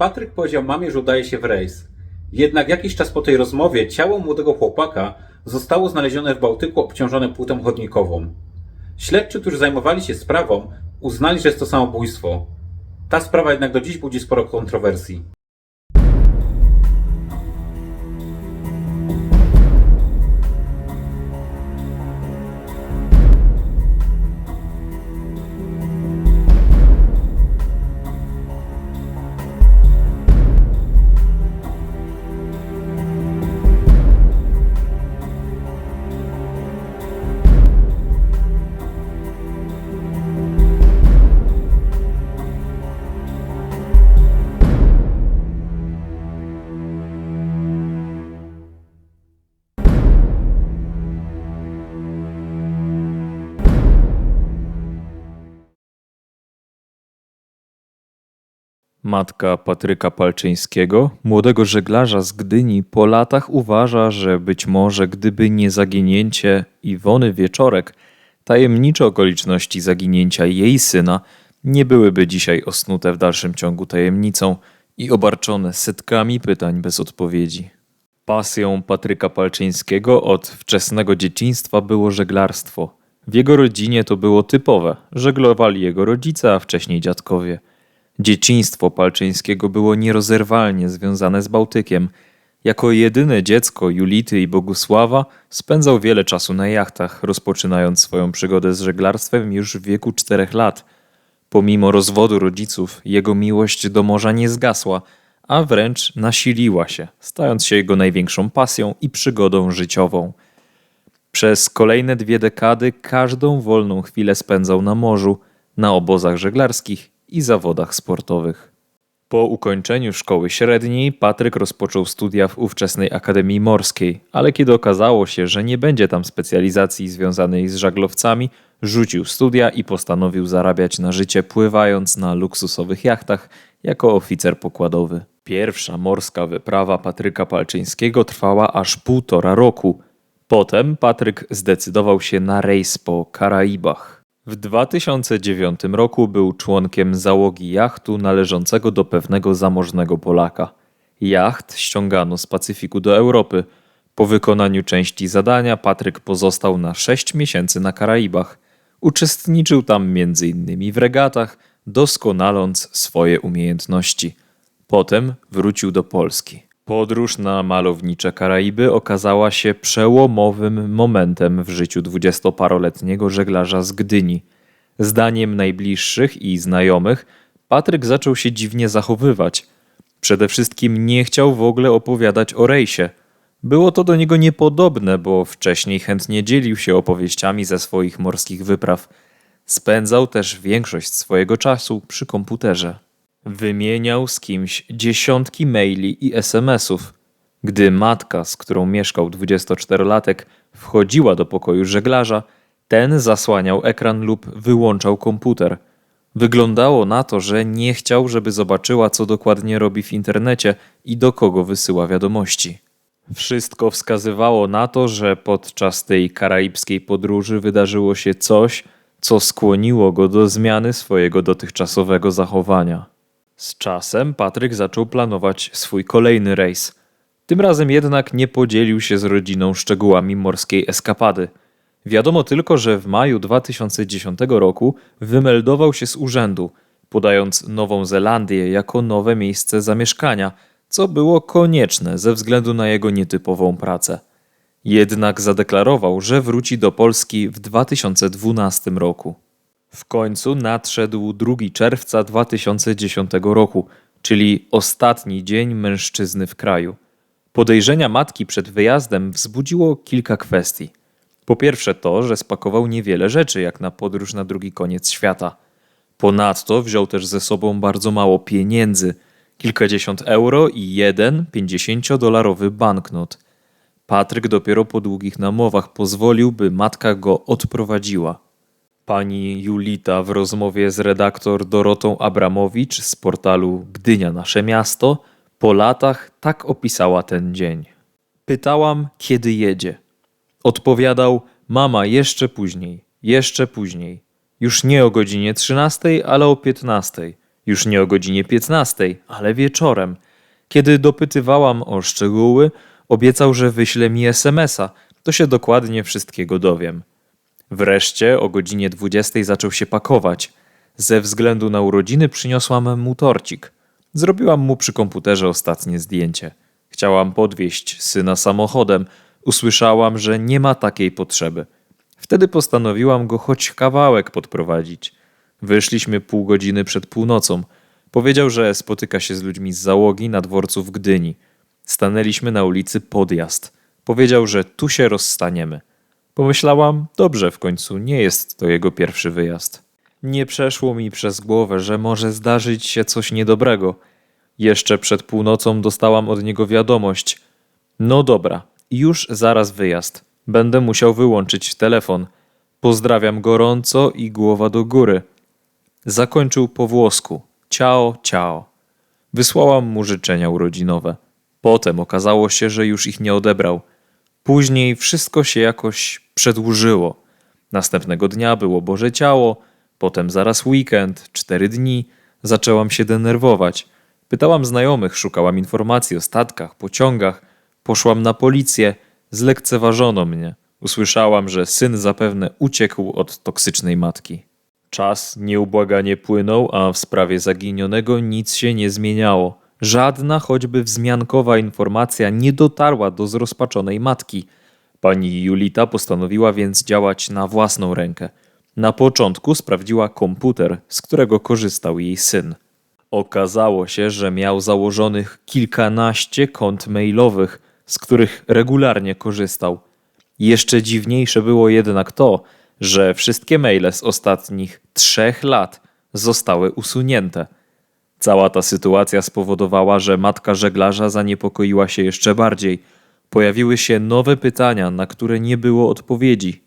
Patryk powiedział mamie, że udaje się w rejs. Jednak jakiś czas po tej rozmowie ciało młodego chłopaka zostało znalezione w Bałtyku obciążone płytą chodnikową. Śledczy, którzy zajmowali się sprawą, uznali, że jest to samobójstwo. Ta sprawa jednak do dziś budzi sporo kontrowersji. Matka Patryka Palczyńskiego, młodego żeglarza z Gdyni, po latach uważa, że być może gdyby nie zaginięcie Iwony Wieczorek, tajemnicze okoliczności zaginięcia jej syna nie byłyby dzisiaj osnute w dalszym ciągu tajemnicą i obarczone setkami pytań bez odpowiedzi. Pasją Patryka Palczyńskiego od wczesnego dzieciństwa było żeglarstwo. W jego rodzinie to było typowe. Żeglowali jego rodzice, a wcześniej dziadkowie. Dzieciństwo Palczyńskiego było nierozerwalnie związane z Bałtykiem. Jako jedyne dziecko Julity i Bogusława spędzał wiele czasu na jachtach, rozpoczynając swoją przygodę z żeglarstwem już w wieku czterech lat. Pomimo rozwodu rodziców, jego miłość do morza nie zgasła, a wręcz nasiliła się, stając się jego największą pasją i przygodą życiową. Przez kolejne dwie dekady każdą wolną chwilę spędzał na morzu, na obozach żeglarskich i zawodach sportowych. Po ukończeniu szkoły średniej Patryk rozpoczął studia w ówczesnej Akademii Morskiej, ale kiedy okazało się, że nie będzie tam specjalizacji związanej z żaglowcami, rzucił studia i postanowił zarabiać na życie pływając na luksusowych jachtach jako oficer pokładowy. Pierwsza morska wyprawa Patryka Palczyńskiego trwała aż półtora roku. Potem Patryk zdecydował się na rejs po Karaibach. W 2009 roku był członkiem załogi jachtu należącego do pewnego zamożnego Polaka. Jacht ściągano z Pacyfiku do Europy. Po wykonaniu części zadania Patryk pozostał na 6 miesięcy na Karaibach. Uczestniczył tam m.in. w regatach, doskonaląc swoje umiejętności. Potem wrócił do Polski. Podróż na malownicze Karaiby okazała się przełomowym momentem w życiu dwudziestoparoletniego żeglarza z Gdyni. Zdaniem najbliższych i znajomych, Patryk zaczął się dziwnie zachowywać. Przede wszystkim nie chciał w ogóle opowiadać o rejsie. Było to do niego niepodobne, bo wcześniej chętnie dzielił się opowieściami ze swoich morskich wypraw. Spędzał też większość swojego czasu przy komputerze. Wymieniał z kimś dziesiątki maili i SMS-ów. Gdy matka, z którą mieszkał 24-latek, wchodziła do pokoju żeglarza, ten zasłaniał ekran lub wyłączał komputer. Wyglądało na to, że nie chciał, żeby zobaczyła, co dokładnie robi w internecie i do kogo wysyła wiadomości. Wszystko wskazywało na to, że podczas tej karaibskiej podróży wydarzyło się coś, co skłoniło go do zmiany swojego dotychczasowego zachowania. Z czasem Patryk zaczął planować swój kolejny rejs. Tym razem jednak nie podzielił się z rodziną szczegółami morskiej eskapady. Wiadomo tylko, że w maju 2010 roku wymeldował się z urzędu, podając Nową Zelandię jako nowe miejsce zamieszkania, co było konieczne ze względu na jego nietypową pracę. Jednak zadeklarował, że wróci do Polski w 2012 roku. W końcu nadszedł 2 czerwca 2010 roku, czyli ostatni dzień mężczyzny w kraju. Podejrzenia matki przed wyjazdem wzbudziło kilka kwestii. Po pierwsze to, że spakował niewiele rzeczy jak na podróż na drugi koniec świata. Ponadto wziął też ze sobą bardzo mało pieniędzy, kilkadziesiąt euro i jeden 50-dolarowy banknot. Patryk dopiero po długich namowach pozwolił, by matka go odprowadziła. Pani Julita w rozmowie z redaktor Dorotą Abramowicz z portalu Gdynia Nasze Miasto po latach tak opisała ten dzień. Pytałam, kiedy jedzie. Odpowiadał, mama jeszcze później, jeszcze później. Już nie o godzinie 13, ale o 15. Już nie o godzinie 15, ale wieczorem. Kiedy dopytywałam o szczegóły, obiecał, że wyśle mi SMS-a, to się dokładnie wszystkiego dowiem. Wreszcie o godzinie 20 zaczął się pakować. Ze względu na urodziny przyniosłam mu torcik. Zrobiłam mu przy komputerze ostatnie zdjęcie. Chciałam podwieźć syna samochodem. Usłyszałam, że nie ma takiej potrzeby. Wtedy postanowiłam go choć kawałek podprowadzić. Wyszliśmy pół godziny przed północą. Powiedział, że spotyka się z ludźmi z załogi na dworcu w Gdyni. Stanęliśmy na ulicy Podjazd. Powiedział, że tu się rozstaniemy. Pomyślałam, dobrze w końcu, nie jest to jego pierwszy wyjazd. Nie przeszło mi przez głowę, że może zdarzyć się coś niedobrego. Jeszcze przed północą dostałam od niego wiadomość. No dobra, już zaraz wyjazd. Będę musiał wyłączyć telefon. Pozdrawiam gorąco i głowa do góry. Zakończył po włosku. Ciao, ciao. Wysłałam mu życzenia urodzinowe. Potem okazało się, że już ich nie odebrał. Później wszystko się jakoś przedłużyło. Następnego dnia było Boże Ciało, potem zaraz weekend, cztery dni. Zaczęłam się denerwować. Pytałam znajomych, szukałam informacji o statkach, pociągach. Poszłam na policję, zlekceważono mnie. Usłyszałam, że syn zapewne uciekł od toksycznej matki. Czas nieubłaganie płynął, a w sprawie zaginionego nic się nie zmieniało. Żadna choćby wzmiankowa informacja nie dotarła do zrozpaczonej matki. Pani Julita postanowiła więc działać na własną rękę. Na początku sprawdziła komputer, z którego korzystał jej syn. Okazało się, że miał założonych kilkanaście kont mailowych, z których regularnie korzystał. Jeszcze dziwniejsze było jednak to, że wszystkie maile z ostatnich trzech lat zostały usunięte. Cała ta sytuacja spowodowała, że matka żeglarza zaniepokoiła się jeszcze bardziej. Pojawiły się nowe pytania, na które nie było odpowiedzi.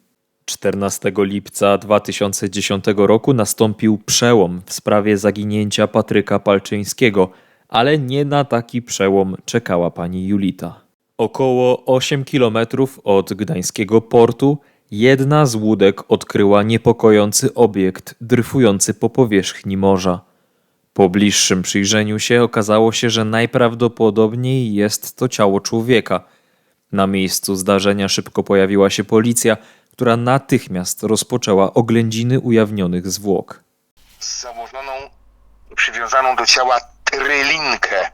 14 lipca 2010 roku nastąpił przełom w sprawie zaginięcia Patryka Palczyńskiego, ale nie na taki przełom czekała pani Julita. Około 8 kilometrów od gdańskiego portu jedna z łódek odkryła niepokojący obiekt dryfujący po powierzchni morza. Po bliższym przyjrzeniu się okazało się, że najprawdopodobniej jest to ciało człowieka. Na miejscu zdarzenia szybko pojawiła się policja, która natychmiast rozpoczęła oględziny ujawnionych zwłok. założoną, przywiązaną do ciała trylinkę.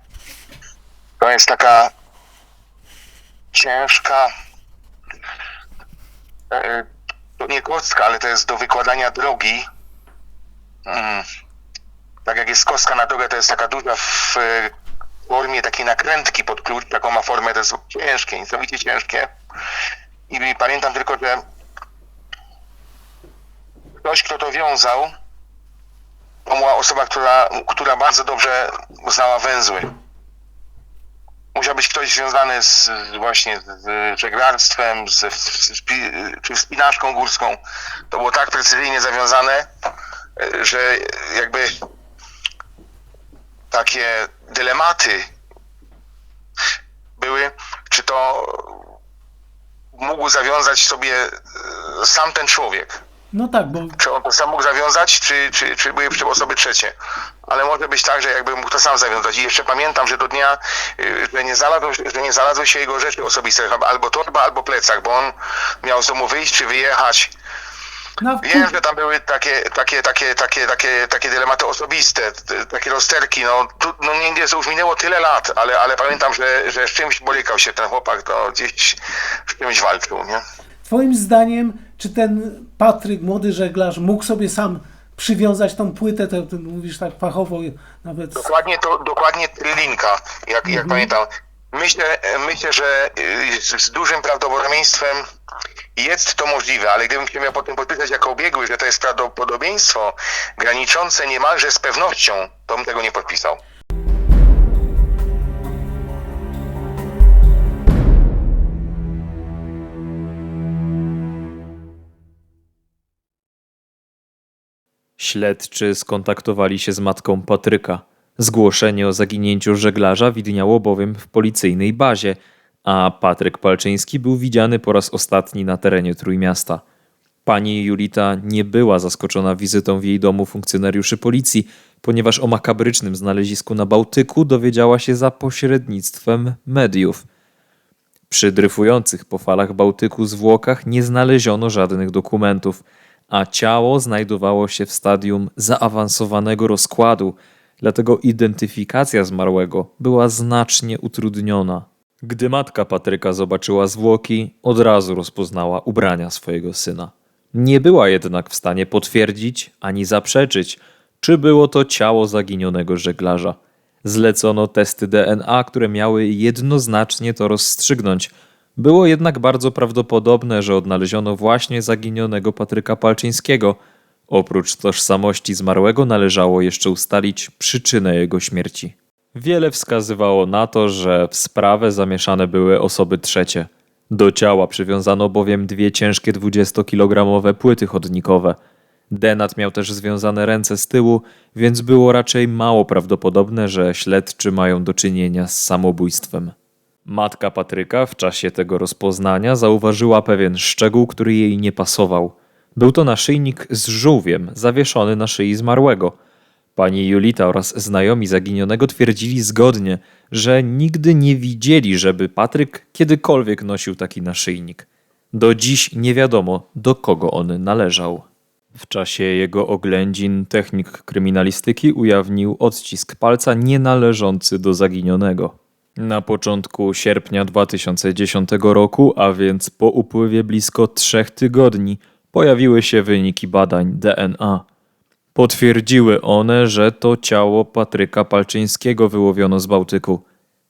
To jest taka ciężka, e, to nie kostka, ale to jest do wykładania drogi. Mm. Tak jak jest kostka na drogę, to jest taka duża w formie takiej nakrętki pod klucz, taką ma formę, to jest ciężkie, niesamowicie ciężkie. I pamiętam tylko, że ktoś, kto to wiązał, to była osoba, która, która bardzo dobrze znała węzły. Musiał być ktoś związany z, właśnie z żeglarstwem, z, z, czy wspinaczką górską. To było tak precyzyjnie zawiązane, że jakby takie dylematy były, czy to mógł zawiązać sobie e, sam ten człowiek No tak, bo czy on to sam mógł zawiązać, czy, czy, czy były przy osoby trzecie. Ale może być tak, że jakby mógł to sam zawiązać. I jeszcze pamiętam, że do dnia, y, że nie, znalazły, że nie znalazły się jego rzeczy osobiste, albo torba, albo plecak, bo on miał z domu wyjść, czy wyjechać. No, Wiem, że tam były takie, takie, takie, takie, takie, takie dylematy osobiste, takie rozterki, no, tu, no nie, nie, to już minęło tyle lat, ale, ale pamiętam, że, że z czymś borykał się ten chłopak, to gdzieś z czymś walczył, nie? Twoim zdaniem, czy ten Patryk, młody żeglarz, mógł sobie sam przywiązać tą płytę, to ty mówisz tak fachowo nawet. Dokładnie to, dokładnie trylinka, jak, jak pamiętam. Myślę, myślę, że y, z dużym prawdopodobieństwem jest to możliwe, ale gdybym się miał potem podpisać jako biegły, że to jest prawdopodobieństwo graniczące niemalże z pewnością, to bym tego nie podpisał. Śledczy skontaktowali się z matką Patryka. Zgłoszenie o zaginięciu żeglarza widniało bowiem w policyjnej bazie, a Patryk Palczyński był widziany po raz ostatni na terenie Trójmiasta. Pani Julita nie była zaskoczona wizytą w jej domu funkcjonariuszy policji, ponieważ o makabrycznym znalezisku na Bałtyku dowiedziała się za pośrednictwem mediów. Przy dryfujących po falach Bałtyku zwłokach nie znaleziono żadnych dokumentów, a ciało znajdowało się w stadium zaawansowanego rozkładu, dlatego identyfikacja zmarłego była znacznie utrudniona. Gdy matka Patryka zobaczyła zwłoki, od razu rozpoznała ubrania swojego syna. Nie była jednak w stanie potwierdzić ani zaprzeczyć, czy było to ciało zaginionego żeglarza. Zlecono testy DNA, które miały jednoznacznie to rozstrzygnąć. Było jednak bardzo prawdopodobne, że odnaleziono właśnie zaginionego Patryka Palczyńskiego. Oprócz tożsamości zmarłego należało jeszcze ustalić przyczynę jego śmierci. Wiele wskazywało na to, że w sprawę zamieszane były osoby trzecie. Do ciała przywiązano bowiem dwie ciężkie 20-kilogramowe płyty chodnikowe. Denat miał też związane ręce z tyłu, więc było raczej mało prawdopodobne, że śledczy mają do czynienia z samobójstwem. Matka Patryka w czasie tego rozpoznania zauważyła pewien szczegół, który jej nie pasował. Był to naszyjnik z żółwiem zawieszony na szyi zmarłego. Pani Julita oraz znajomi zaginionego twierdzili zgodnie, że nigdy nie widzieli, żeby Patryk kiedykolwiek nosił taki naszyjnik. Do dziś nie wiadomo, do kogo on należał. W czasie jego oględzin technik kryminalistyki ujawnił odcisk palca nienależący do zaginionego. Na początku sierpnia 2010 roku, a więc po upływie blisko trzech tygodni, pojawiły się wyniki badań DNA. Potwierdziły one, że to ciało Patryka Palczyńskiego wyłowiono z Bałtyku.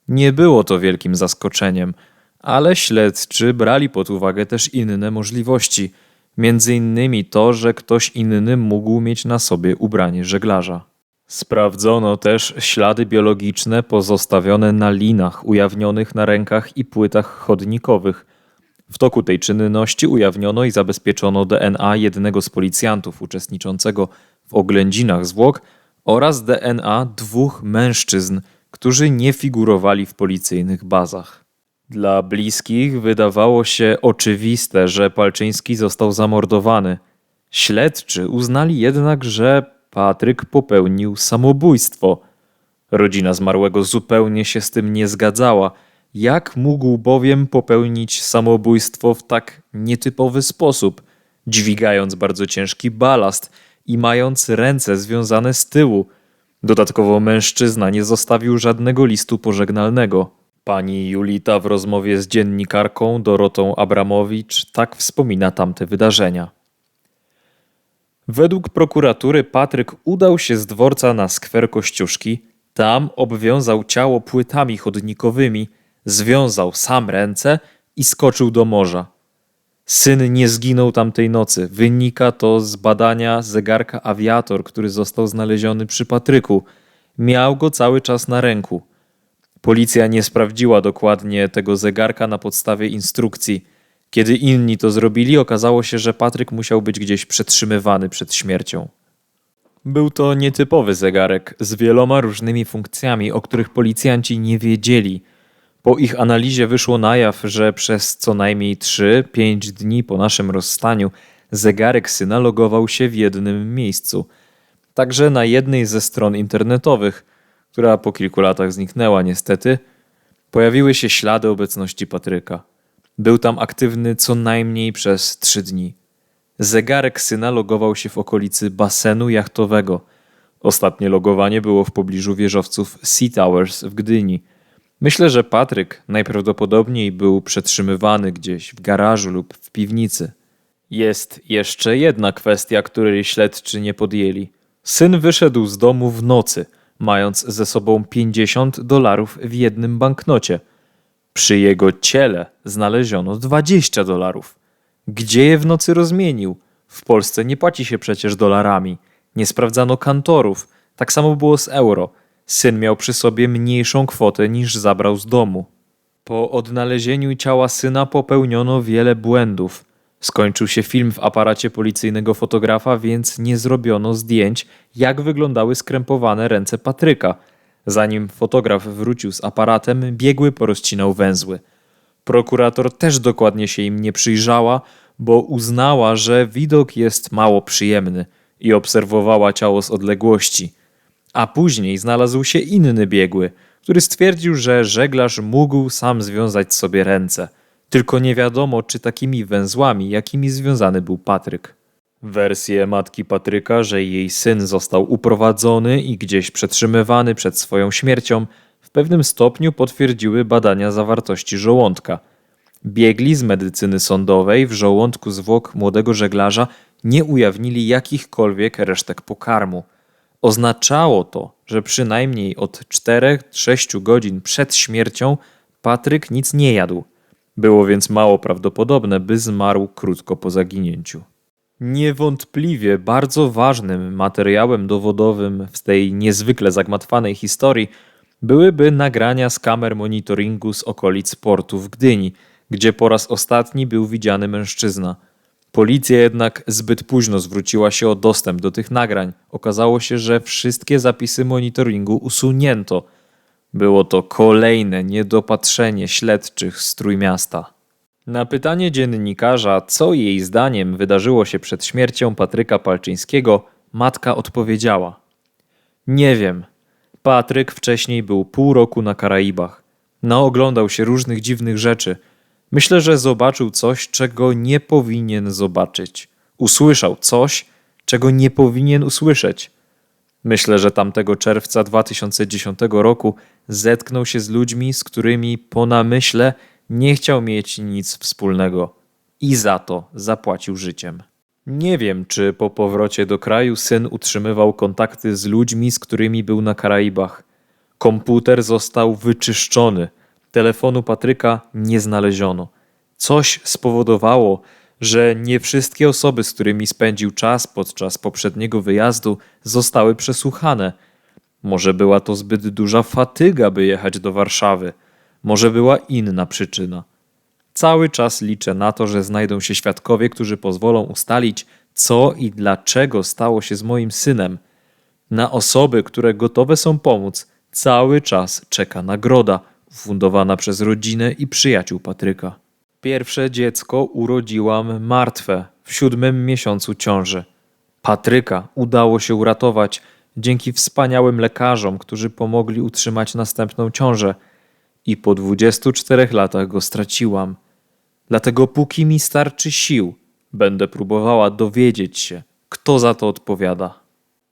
Nie było to wielkim zaskoczeniem, ale śledczy brali pod uwagę też inne możliwości, między innymi to, że ktoś inny mógł mieć na sobie ubranie żeglarza. Sprawdzono też ślady biologiczne pozostawione na linach ujawnionych na rękach i płytach chodnikowych. W toku tej czynności ujawniono i zabezpieczono DNA jednego z policjantów uczestniczącego w oględzinach zwłok oraz DNA dwóch mężczyzn, którzy nie figurowali w policyjnych bazach. Dla bliskich wydawało się oczywiste, że Palczyński został zamordowany. Śledczy uznali jednak, że Patryk popełnił samobójstwo. Rodzina zmarłego zupełnie się z tym nie zgadzała. Jak mógł bowiem popełnić samobójstwo w tak nietypowy sposób, dźwigając bardzo ciężki balast i mając ręce związane z tyłu? Dodatkowo mężczyzna nie zostawił żadnego listu pożegnalnego. Pani Julita w rozmowie z dziennikarką Dorotą Abramowicz tak wspomina tamte wydarzenia. Według prokuratury Patryk udał się z dworca na skwer Kościuszki, tam obwiązał ciało płytami chodnikowymi, związał sam ręce i skoczył do morza. Syn nie zginął tamtej nocy. Wynika to z badania zegarka awiator, który został znaleziony przy Patryku. Miał go cały czas na ręku. Policja nie sprawdziła dokładnie tego zegarka na podstawie instrukcji. Kiedy inni to zrobili, okazało się, że Patryk musiał być gdzieś przetrzymywany przed śmiercią. Był to nietypowy zegarek z wieloma różnymi funkcjami, o których policjanci nie wiedzieli. Po ich analizie wyszło na jaw, że przez co najmniej 3-5 dni po naszym rozstaniu zegarek syna logował się w jednym miejscu. Także na jednej ze stron internetowych, która po kilku latach zniknęła niestety, pojawiły się ślady obecności Patryka. Był tam aktywny co najmniej przez trzy dni. Zegarek syna logował się w okolicy basenu jachtowego. Ostatnie logowanie było w pobliżu wieżowców Sea Towers w Gdyni. Myślę, że Patryk najprawdopodobniej był przetrzymywany gdzieś w garażu lub w piwnicy. Jest jeszcze jedna kwestia, której śledczy nie podjęli. Syn wyszedł z domu w nocy, mając ze sobą 50 dolarów w jednym banknocie. Przy jego ciele znaleziono 20 dolarów. Gdzie je w nocy rozmienił? W Polsce nie płaci się przecież dolarami. Nie sprawdzano kantorów. Tak samo było z euro. Syn miał przy sobie mniejszą kwotę niż zabrał z domu. Po odnalezieniu ciała syna popełniono wiele błędów. Skończył się film w aparacie policyjnego fotografa, więc nie zrobiono zdjęć, jak wyglądały skrępowane ręce Patryka. Zanim fotograf wrócił z aparatem, biegły porozcinał węzły. Prokurator też dokładnie się im nie przyjrzała, bo uznała, że widok jest mało przyjemny i obserwowała ciało z odległości. A później znalazł się inny biegły, który stwierdził, że żeglarz mógł sam związać sobie ręce. Tylko nie wiadomo, czy takimi węzłami, jakimi związany był Patryk. Wersję matki Patryka, że jej syn został uprowadzony i gdzieś przetrzymywany przed swoją śmiercią, w pewnym stopniu potwierdziły badania zawartości żołądka. Biegli z medycyny sądowej w żołądku zwłok młodego żeglarza nie ujawnili jakichkolwiek resztek pokarmu. Oznaczało to, że przynajmniej od 4-6 godzin przed śmiercią Patryk nic nie jadł. Było więc mało prawdopodobne, by zmarł krótko po zaginięciu. Niewątpliwie bardzo ważnym materiałem dowodowym w tej niezwykle zagmatwanej historii byłyby nagrania z kamer monitoringu z okolic portu w Gdyni, gdzie po raz ostatni był widziany mężczyzna. Policja jednak zbyt późno zwróciła się o dostęp do tych nagrań. Okazało się, że wszystkie zapisy monitoringu usunięto. Było to kolejne niedopatrzenie śledczych z Trójmiasta. Na pytanie dziennikarza, co jej zdaniem wydarzyło się przed śmiercią Patryka Palczyńskiego, matka odpowiedziała: Nie wiem. Patryk wcześniej był pół roku na Karaibach. Naoglądał się różnych dziwnych rzeczy. Myślę, że zobaczył coś, czego nie powinien zobaczyć. Usłyszał coś, czego nie powinien usłyszeć. Myślę, że tamtego czerwca 2010 roku zetknął się z ludźmi, z którymi po namyśle nie chciał mieć nic wspólnego i za to zapłacił życiem. Nie wiem, czy po powrocie do kraju syn utrzymywał kontakty z ludźmi, z którymi był na Karaibach. Komputer został wyczyszczony, telefonu Patryka nie znaleziono. Coś spowodowało, że nie wszystkie osoby, z którymi spędził czas podczas poprzedniego wyjazdu, zostały przesłuchane. Może była to zbyt duża fatyga, by jechać do Warszawy. Może była inna przyczyna. Cały czas liczę na to, że znajdą się świadkowie, którzy pozwolą ustalić, co i dlaczego stało się z moim synem. Na osoby, które gotowe są pomóc, cały czas czeka nagroda ufundowana przez rodzinę i przyjaciół Patryka. Pierwsze dziecko urodziłam martwe w siódmym miesiącu ciąży. Patryka udało się uratować dzięki wspaniałym lekarzom, którzy pomogli utrzymać następną ciążę. I po 24 latach go straciłam. Dlatego póki mi starczy sił, będę próbowała dowiedzieć się, kto za to odpowiada.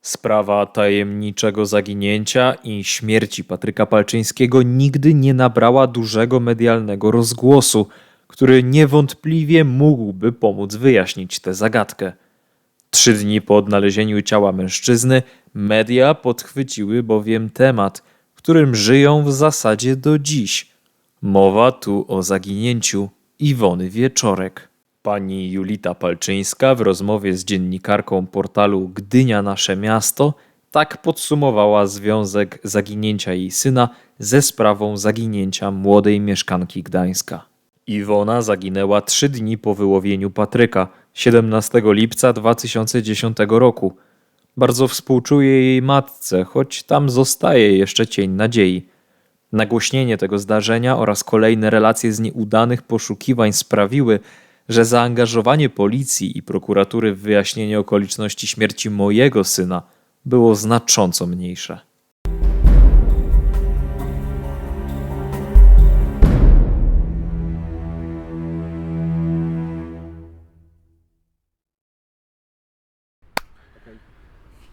Sprawa tajemniczego zaginięcia i śmierci Patryka Palczyńskiego nigdy nie nabrała dużego medialnego rozgłosu, który niewątpliwie mógłby pomóc wyjaśnić tę zagadkę. Trzy dni po odnalezieniu ciała mężczyzny media podchwyciły bowiem temat, którym żyją w zasadzie do dziś. Mowa tu o zaginięciu Iwony Wieczorek. Pani Julita Palczyńska w rozmowie z dziennikarką portalu Gdynia Nasze Miasto tak podsumowała związek zaginięcia jej syna ze sprawą zaginięcia młodej mieszkanki Gdańska. Iwona zaginęła trzy dni po wyłowieniu Patryka 17 lipca 2010 roku. Bardzo współczuję jej matce, choć tam zostaje jeszcze cień nadziei. Nagłośnienie tego zdarzenia oraz kolejne relacje z nieudanych poszukiwań sprawiły, że zaangażowanie policji i prokuratury w wyjaśnienie okoliczności śmierci mojego syna było znacząco mniejsze.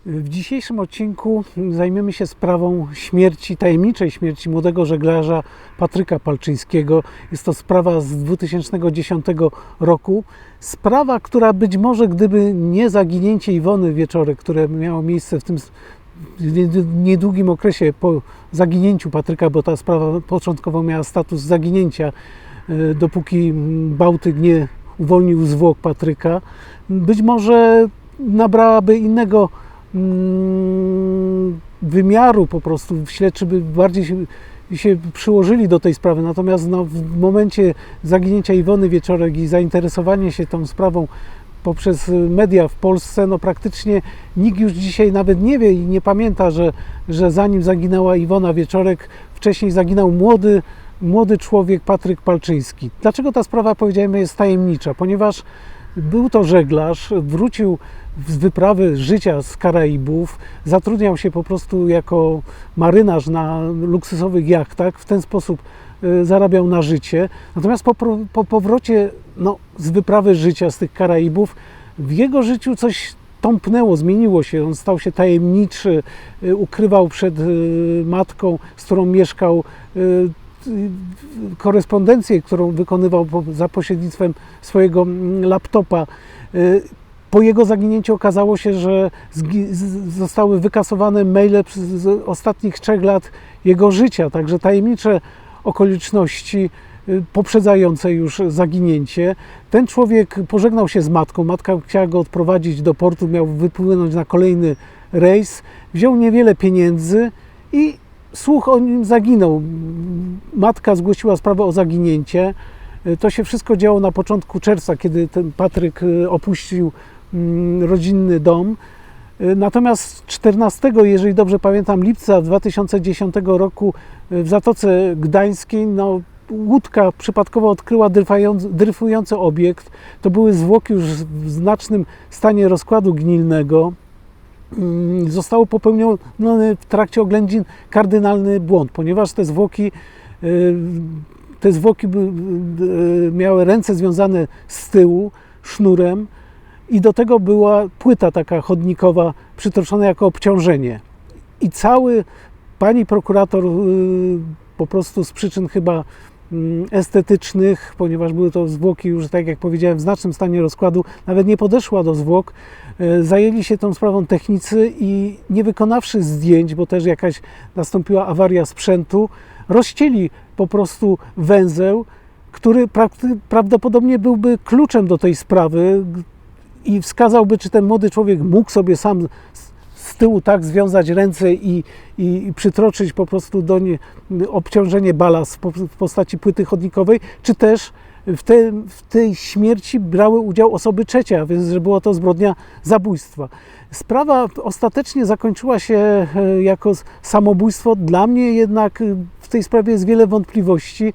W dzisiejszym odcinku zajmiemy się sprawą śmierci, tajemniczej śmierci młodego żeglarza Patryka Palczyńskiego. Jest to sprawa z 2010 roku. Sprawa, która być może gdyby nie zaginięcie Iwony Wieczorek, które miało miejsce w tym niedługim okresie po zaginięciu Patryka, bo ta sprawa początkowo miała status zaginięcia, y, dopóki Bałtyk nie uwolnił zwłok Patryka, być może nabrałaby innego wymiaru po prostu. Śledczy by bardziej się, się przyłożyli do tej sprawy. Natomiast no, w momencie zaginięcia Iwony Wieczorek i zainteresowania się tą sprawą poprzez media w Polsce, no praktycznie nikt już dzisiaj nawet nie wie i nie pamięta, że, że zanim zaginęła Iwona Wieczorek, wcześniej zaginął młody, młody człowiek Patryk Palczyński. Dlaczego ta sprawa, powiedziałem, jest tajemnicza? Ponieważ Był to żeglarz, wrócił z wyprawy życia z Karaibów, zatrudniał się po prostu jako marynarz na luksusowych jachtach, w ten sposób e, zarabiał na życie. Natomiast po, po powrocie no, z wyprawy życia z tych Karaibów, w jego życiu coś tąpnęło, zmieniło się. On stał się tajemniczy, y, ukrywał przed y, matką, z którą mieszkał, y, y, korespondencję, którą wykonywał za pośrednictwem swojego mm, laptopa. Po jego zaginięciu okazało się, że zostały wykasowane maile z ostatnich trzech lat jego życia, także tajemnicze okoliczności y, poprzedzające już zaginięcie. Ten człowiek pożegnał się z matką. Matka chciała go odprowadzić do portu, miał wypłynąć na kolejny rejs. Wziął niewiele pieniędzy i słuch o nim zaginął. Matka zgłosiła sprawę o zaginięcie. Y, To się wszystko działo na początku czerwca, kiedy ten Patryk y, opuścił rodzinny dom. Y, Natomiast 14, jeżeli dobrze pamiętam, lipca 2010 roku y, w Zatoce Gdańskiej no, łódka przypadkowo odkryła dryfujący obiekt. To były zwłoki już w znacznym stanie rozkładu gnilnego. Mm, Zostało popełniony w trakcie oględzin kardynalny błąd, ponieważ te zwłoki y, te zwłoki miały ręce związane z tyłu sznurem i do tego była płyta taka chodnikowa przytoczona jako obciążenie. I cały pani prokurator y, po prostu z przyczyn chyba mm, estetycznych, ponieważ były to zwłoki już, tak jak powiedziałem, w znacznym stanie rozkładu, nawet nie podeszła do zwłok. y, Zajęli się tą sprawą technicy i nie wykonawszy zdjęć, bo też jakaś nastąpiła awaria sprzętu, rozcięli po prostu węzeł, który prawdopodobnie byłby kluczem do tej sprawy i wskazałby, czy ten młody człowiek mógł sobie sam z- tyłu tak związać ręce i, i, i przytroczyć po prostu do nie obciążenie balast w po- w postaci płyty chodnikowej, czy też w, te, w tej śmierci brały udział osoby trzecie, a więc że była to zbrodnia zabójstwa. Sprawa ostatecznie zakończyła się e, jako samobójstwo. Dla mnie jednak e, w tej sprawie jest wiele wątpliwości.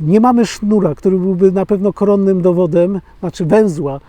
Nie mamy sznura, który byłby na pewno koronnym dowodem, znaczy węzła,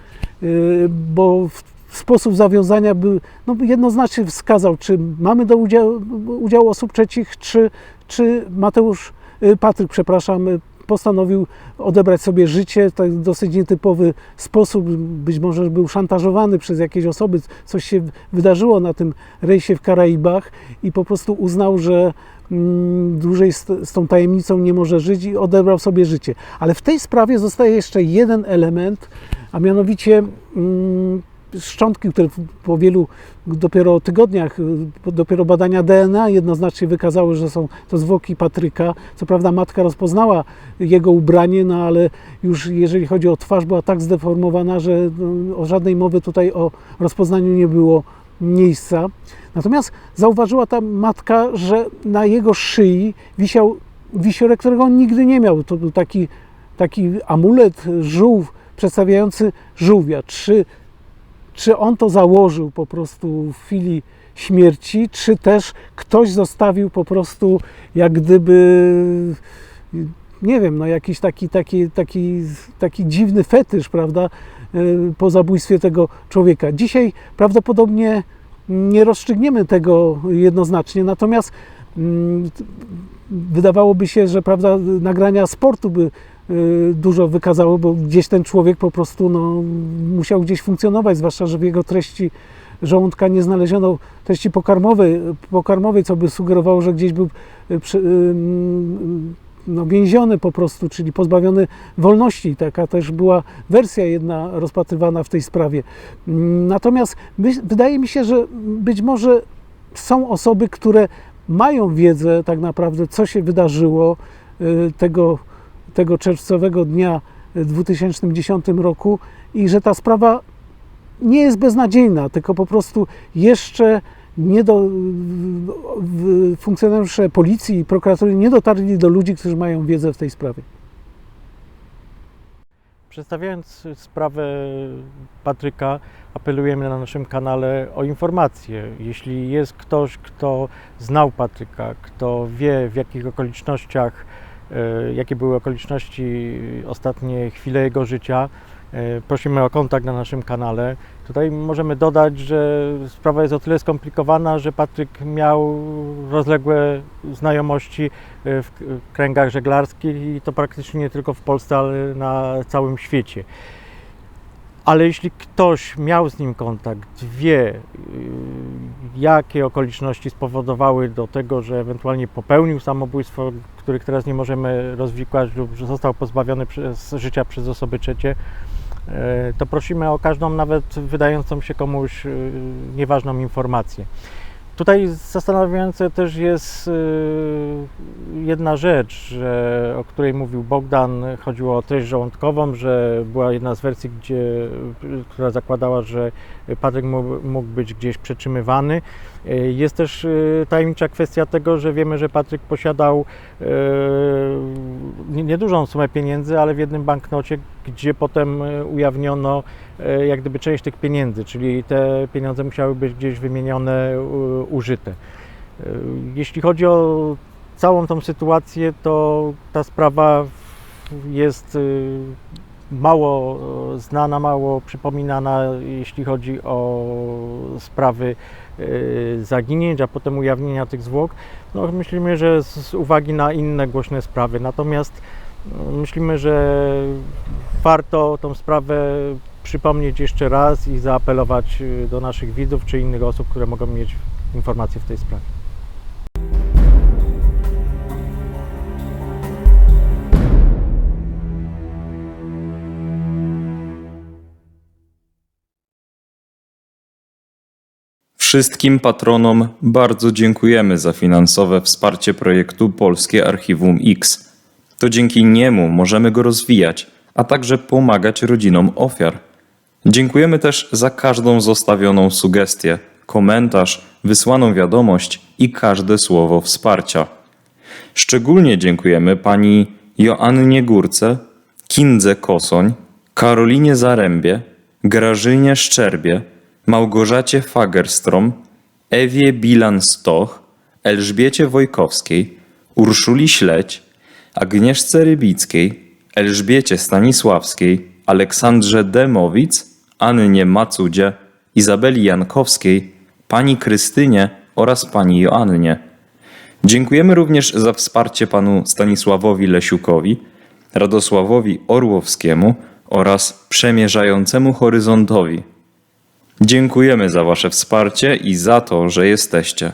bo w w sposób zawiązania by no, jednoznacznie wskazał, czy mamy do udziału, udziału osób trzecich, czy, czy Mateusz, y, Patryk, przepraszam, y, postanowił odebrać sobie życie w tak dosyć nietypowy sposób. Być może był szantażowany przez jakieś osoby, coś się wydarzyło na tym rejsie w Karaibach i po prostu uznał, że mm, dłużej z, z tą tajemnicą nie może żyć i odebrał sobie życie. Ale w tej sprawie zostaje jeszcze jeden element, a mianowicie mm, szczątki, które po wielu dopiero tygodniach, y, dopiero badania DNA jednoznacznie wykazały, że są to zwłoki Patryka. Co prawda matka rozpoznała jego ubranie, no ale już jeżeli chodzi o twarz, była tak zdeformowana, że no, o żadnej mowy tutaj o rozpoznaniu nie było miejsca. Natomiast zauważyła ta matka, że na jego szyi wisiał wisiorek, którego on nigdy nie miał. To był taki, taki amulet, żółw przedstawiający żółwia. Czy czy on to założył po prostu w chwili śmierci, czy też ktoś zostawił po prostu jak gdyby, nie wiem, no jakiś taki, taki, taki, taki dziwny fetysz, prawda, y, po zabójstwie tego człowieka. Dzisiaj prawdopodobnie nie rozstrzygniemy tego jednoznacznie, natomiast mm, wydawałoby się, że prawda, nagrania sportu by dużo wykazało, bo gdzieś ten człowiek po prostu no, musiał gdzieś funkcjonować, zwłaszcza, że w jego treści żołądka nie znaleziono treści pokarmowej, pokarmowej co by sugerowało, że gdzieś był y, przy, y, no, więziony po prostu, czyli pozbawiony wolności. Taka też była wersja jedna rozpatrywana w tej sprawie. Natomiast wydaje mi się, że być może są osoby, które mają wiedzę tak naprawdę, co się wydarzyło y, tego, tego czerwcowego dnia w 2010 roku i że ta sprawa nie jest beznadziejna, tylko po prostu jeszcze nie do, funkcjonariusze policji i prokuratury nie dotarli do ludzi, którzy mają wiedzę w tej sprawie. Przedstawiając sprawę Patryka, apelujemy na naszym kanale o informacje. Jeśli jest ktoś, kto znał Patryka, kto wie w jakich okolicznościach, e, jakie były okoliczności ostatnie chwile jego życia, e, prosimy o kontakt na naszym kanale. Tutaj możemy dodać, że sprawa jest o tyle skomplikowana, że Patryk miał rozległe znajomości e, w kręgach żeglarskich i to praktycznie nie tylko w Polsce, ale na całym świecie. Ale jeśli ktoś miał z nim kontakt, wie, y, jakie okoliczności spowodowały do tego, że ewentualnie popełnił samobójstwo, których teraz nie możemy rozwikłać, lub że został pozbawiony przez, życia przez osoby trzecie, e, to prosimy o każdą, nawet wydającą się komuś y, nieważną informację. Tutaj zastanawiające też jest y, jedna rzecz, że, o której mówił Bogdan. Chodziło o treść żołądkową, że była jedna z wersji, gdzie, która zakładała, że Patryk mógł, być gdzieś przetrzymywany. Y, Jest też y, tajemnicza kwestia tego, że wiemy, że Patryk posiadał nie- niedużą sumę pieniędzy, ale w jednym banknocie, gdzie potem y, ujawniono e, jak gdyby część tych pieniędzy, czyli te pieniądze musiały być gdzieś wymienione, użyte. E, Jeśli chodzi o całą tą sytuację, to ta sprawa jest mało e, znana, mało przypominana, jeśli chodzi o sprawy zaginięć, a potem ujawnienia tych zwłok. No, myślimy, że z uwagi na inne głośne sprawy. Natomiast myślimy, że warto tą sprawę przypomnieć jeszcze raz i zaapelować y, do naszych widzów czy innych osób, które mogą mieć informacje w tej sprawie. Wszystkim patronom bardzo dziękujemy za finansowe wsparcie projektu Polskie Archiwum X. To dzięki niemu możemy go rozwijać, a także pomagać rodzinom ofiar. Dziękujemy też za każdą zostawioną sugestię, komentarz, wysłaną wiadomość i każde słowo wsparcia. Szczególnie dziękujemy pani Joannie Górce, Kindze Kosoń, Karolinie Zarębie, Grażynie Szczerbie, Małgorzacie Fagerstrom, Ewie Bilan-Stoch, Elżbiecie Wojkowskiej, Urszuli Śledź, Agnieszce Rybickiej, Elżbiecie Stanisławskiej, Aleksandrze Demowic, Annie Macudzie, Izabeli Jankowskiej, pani Krystynie oraz pani Joannie. Dziękujemy również za wsparcie panu Stanisławowi Lesiukowi, Radosławowi Orłowskiemu oraz Przemierzającemu Horyzontowi. Dziękujemy za wasze wsparcie i za to, że jesteście.